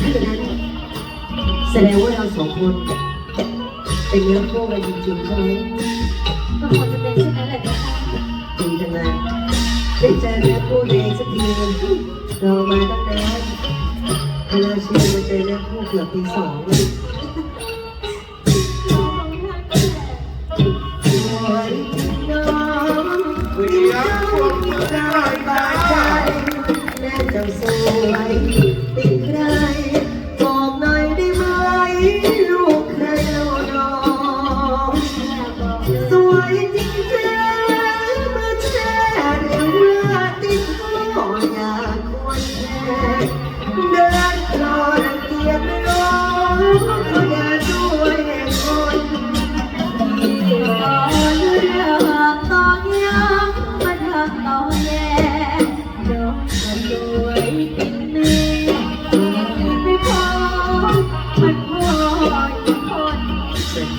ถ้าอย่างนั้นแสดงว่าเราสองคน เป็นเนื้อคู่กันจริงๆใช่ไหมก็คงจะเป็นเช่นนั้นแหละจ้ะดีจังเลยได้เจอเนื้อคู่เองสักทีเรามาตั้งนานเวลาเชียร์มาเจอเนื้อคู่เกือบปีสองเลยสวยน้องเดียวได้บาดใจแม่เจ้าสวยติดใคร บอกหน่อยได้ไหม ลูกใครเราน้อสวยจริงแท้มาแช่เดี๋ยวว่าติดก็อยากควรแช่เดินรอรังเกียจไม่ร้องเขาอย่าด้วยคนที่อนเรื่องตอกย้ำมาทำต่อแย่น้องก็สวยเป็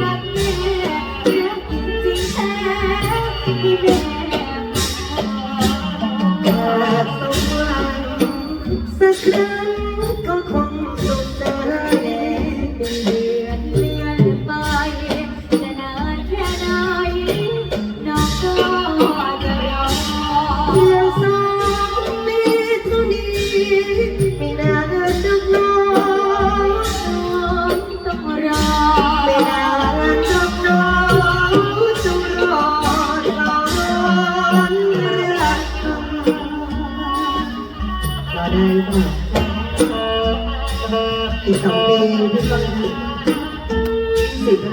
รักแม่รักจริงแท้ที่แม่แต่สมหวังสักครั้ง อีกสองปีพี่ก็สิบแล้